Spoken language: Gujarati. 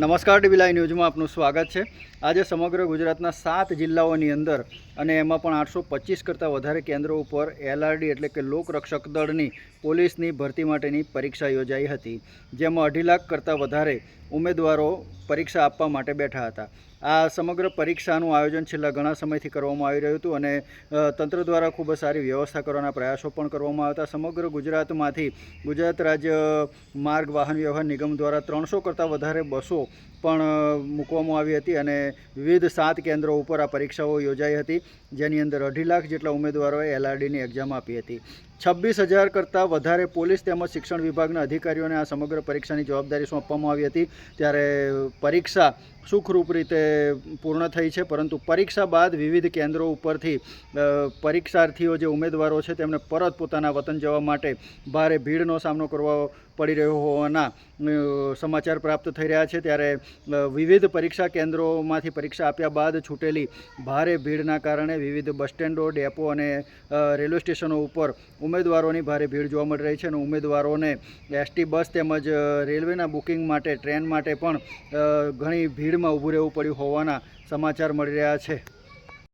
નમસ્કાર ડીબીલાઈ ન્યૂઝમાં આપનું સ્વાગત છે. આજે સમગ્ર ગુજરાતના સાત જિલ્લાઓની અંદર અને એમાં પણ આઠસો પચીસ કરતાં વધારે કેન્દ્રો ઉપર એલઆરડી એટલે કે લોકરક્ષક દળની પોલીસની ભરતી માટેની પરીક્ષા યોજાઈ હતી. જેમાં અઢી લાખ કરતાં વધારે ઉમેદવારો પરીક્ષા આપવા માટે બેઠા હતા. આ સમગ્ર પરીક્ષાનું આયોજન છેલ્લા ઘણા સમયથી કરવામાં આવી રહ્યું હતું અને તંત્ર દ્વારા ખૂબ જ સારી વ્યવસ્થા કરવાના પ્રયાસો પણ કરવામાં આવતા. સમગ્ર ગુજરાતમાંથી, ગુજરાત રાજ્ય માર્ગ વાહન વ્યવહાર નિગમ દ્વારા ત્રણસો કરતાં વધારે બસો પણ મૂકવામાં આવી હતી અને વિવિધ સાત કેન્દ્રો ઉપર આ પરીક્ષાઓ યોજાઈ હતી, જેની અંદર અઢી લાખ જેટલા ઉમેદવારોએ એલઆરડીની એક્ઝામ આપી હતી. છવ્વીસ હજાર કરતાં વધારે પોલીસ તેમજ શિક્ષણ વિભાગના અધિકારીઓને આ સમગ્ર પરીક્ષાની જવાબદારી સોંપવામાં આવી હતી. ત્યારે પરીક્ષા સુખરૂપ રીતે પૂર્ણ થઈ છે, પરંતુ પરીક્ષા બાદ વિવિધ કેન્દ્રો ઉપરથી પરીક્ષાર્થીઓ જે ઉમેદવારો છે તેમને પરત પોતાના વતન જવા માટે ભારે ભીડનો સામનો કરવો પડી રહ્યો હોવાના સમાચાર પ્રાપ્ત થઈ રહ્યા છે. ત્યારે વિવિધ પરીક્ષા કેન્દ્રોમાંથી પરીક્ષા આપ્યા બાદ છૂટેલી ભારે ભીડના કારણે વિવિધ બસ સ્ટેન્ડો, ડેપો અને રેલવે સ્ટેશનો ઉપર ઉમેદવારોની ભારે ભીડ જોવા મળી રહી છે અને ઉમેદવારોને એસટી બસ તેમજ રેલવેના બુકિંગ માટે, ટ્રેન માટે પણ ઘણી ભીડમાં ઊભું રહેવું પડ્યું હોવાના સમાચાર મળી રહ્યા છે.